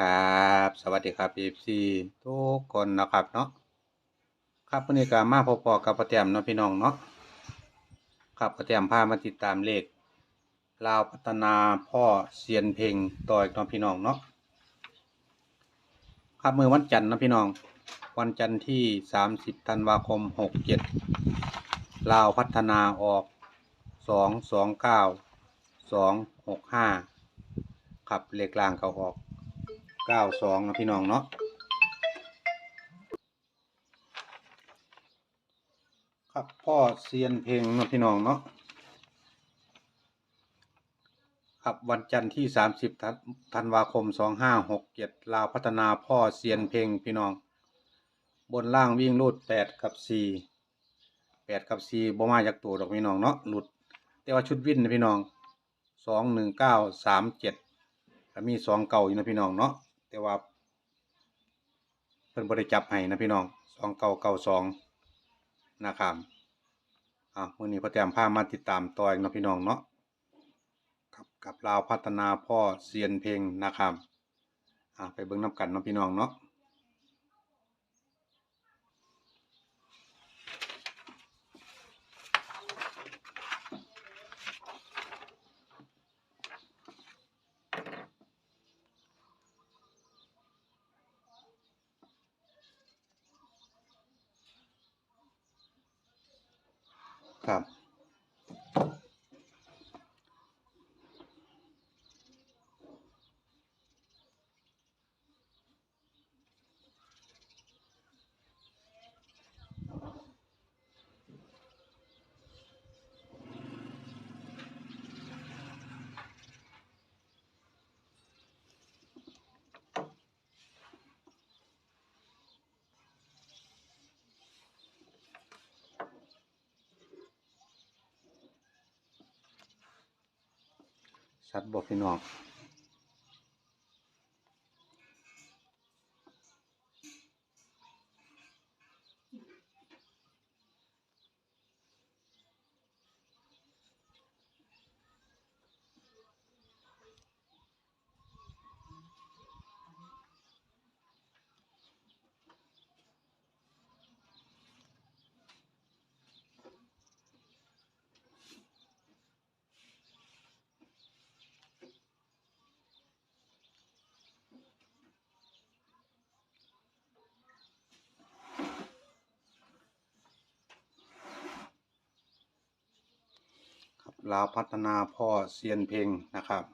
ครับ สวัสดีครับ FC ทุกคนนะครับเนาะครับวันนี้ก็มาพบๆกับประแตมเนาะพี่น้องเนาะครับประแตมพามาติดตามเลขลาวพัฒนาพ่อเซียนเพลงต่ออีกเนาะพี่น้องเนาะครับมือวันจันทร์นะพี่น้อง วันจันทร์ที่ 30ธันวาคม 67ลาวพัฒนาออก 229 265ครับเลขล่างเขาออก เก้าสองนะพี่น้องเนาะครับพ่อเซียนเพลงนะพี่น้องเนาะครับวันจันทร์ที่สามสิบธันวาคมสองห้าหกเจ็ดลาวพัฒนาพ่อเซียนเพลงพี่น้อง บนล่างวิ่งรูดแปดกับสี่แปดกับสี่บ่มาจากตัวดอกพี่น้องเนาะหลุด แต่ว่าชุดวิ่นนะพี่น้องสองหนึ่งเก้าสามเจ็ดมีสองเก่าอยู่นะพี่น้องเนาะ แต่ว่าเพิ่นบริจับให้นะพี่น้องสองเก่าเก่าสองนะครับอะวันนี้พ่อแต้มพามาติดตามต่ออีกนะพี่น้องเนาะกับกับลาวพัฒนาพ่อเซียนเพลงนะครับอะไปเบิ้งน้ำกันเนาะพี่น้องเนาะ ครับ ชัดบอกพี่น้อง ลาวพัฒนาพ่อเซียนเพลงนะครับ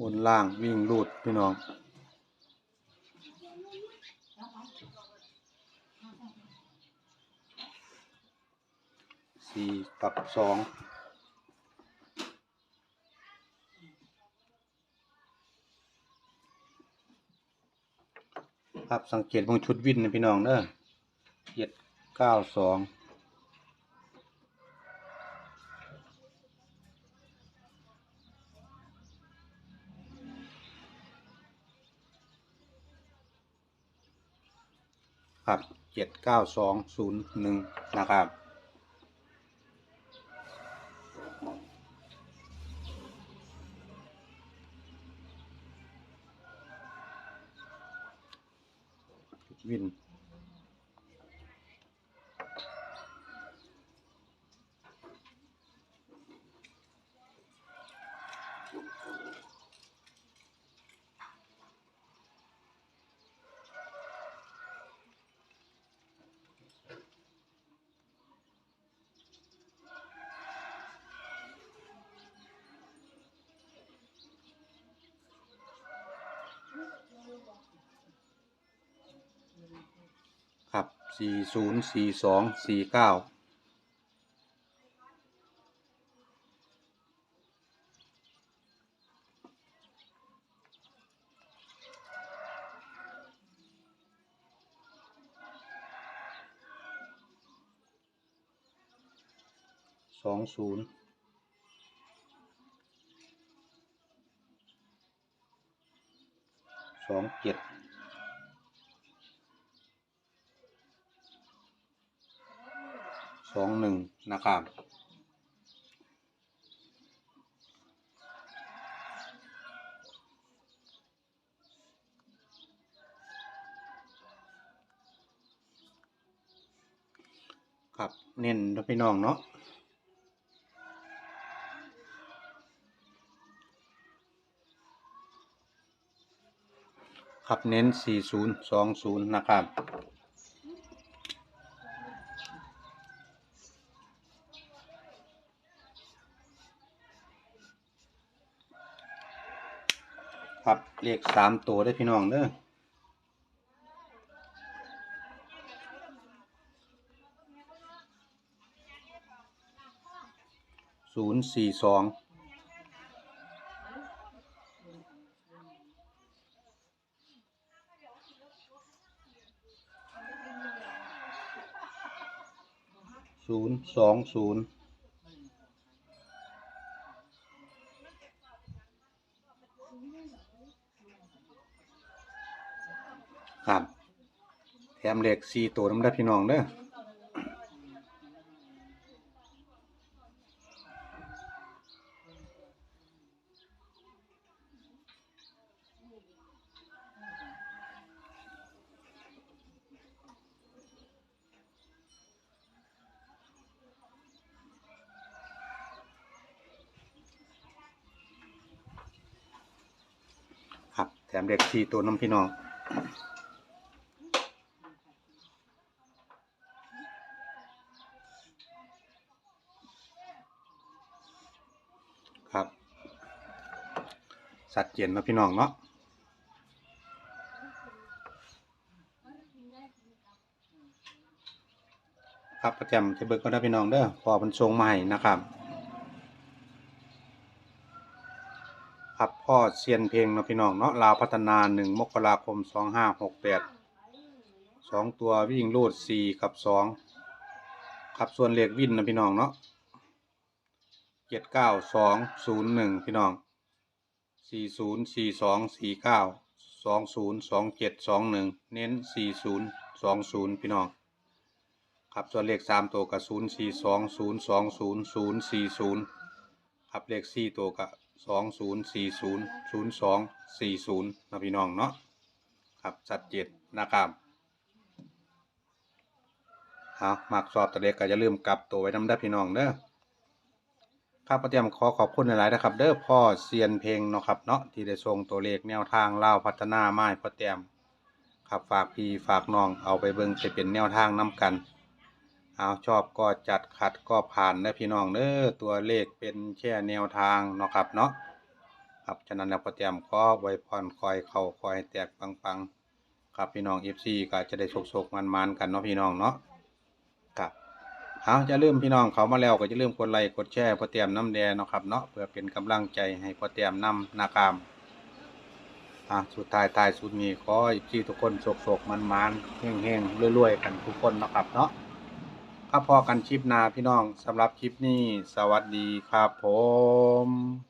บนล่างวิ่งรูดพี่น้อง สี่กับสองครับสังเกตวงชุดวินนะพี่น้องเด้อเจ็ดเก้าสอง ครับเจ็ดเก้าสองศูนย์หนึ่งนะครับ วิน สี่ศูนย์สี่สองสี่เก้าสองศูนย์สองเจ็ด สองหนึ่งนะครับครับเน้นนะพี่น้องเนาะครับเน้น 4020 นะครับ ครับเลขสามตัวได้พี่น้องเด้อศูนย์สี่สองศูนย์สองศูนย์ ครับแถมเหลขสี่ตัวน้ำได้พี่น้องเด้อครับแถมเด็กสี่ตัวน้ำพี่น้อง ครับ สัตว์เจนนะพี่น้องเนาะครับประจำจะเบิกก็ได้พี่น้องเด้อพอมันทรงใหม่นะครับ ครับพ่อเซียนเพลงเนาะพี่น้องเนาะลาวพัฒนาหนึ่งมกราคมสองห้าหกแปดสองตัววิ่งรูดสี่กับสองครับส่วนเลขวินนะพี่น้องเนาะเจ็ดเก้าสองศูนย์หนึ่งพี่น้อง สี่ศูนย์สี่สองสี่เก้าสองศูนย์สองเจ็ดสองหนึ่งเน้นสี่ศูนย์สองศูนย์พี่น้องครับส่วนเลขสามตัวกับศูนย์สี่สองศูนย์สองศูนย์ศูนย์สี่ศูนย์ครับเลขสี่ตัวกับสองศูนย์สี่ศูนย์ศูนย์สองสี่ศูนย์นะพี่น้องเนาะครับชัดเจนนะครับเอามักสอบตัวเลขก็อย่าลืมกลับตัวไว้น้ำได้อพี่น้องเด้อ ครับประเตรียมขอขอบคุณหลายๆนะครับ เด้อพ่อเซียนเพลงเนาะครับเนาะที่ได้ส่งตัวเลขแนวทางเล่าวพัฒนาไม้พ่อเตรียมครับฝากพี่ฝากน้องเอาไปเบิ่งไปเป็นแนวทางนํกัน เอาชอบก็จัดขัดก็ผ่านนะพี่น้องเด้อตัวเลขเป็นแค่แนวทางเนาะครับเนาะครับฉะนั้นแล้วประเตรียมก็ไว้พรคอยเข้าคอยแตกปังๆครับพี่น้อง FC ก็จะได้โชคๆมันๆกันเนาะพี่น้องเนาะ เอาจะลืมพี่น้องเขามาแล้วก็จะลืมกดไลค์กดแชร์พอเตรียมน้ำแดงเนาะครับเนาะเพื่อเป็นกำลังใจให้พอเตรียมน้ำนากามอะสุดท้ายท้ายสุดนี้ขออีกทีทุกคนโศกๆมันมันเฮงๆรวยๆกันทุกคนเนาะครับเนาะถ้าพอกันคลิปนาพี่น้องสำหรับคลิปนี้ สวัสดีครับผม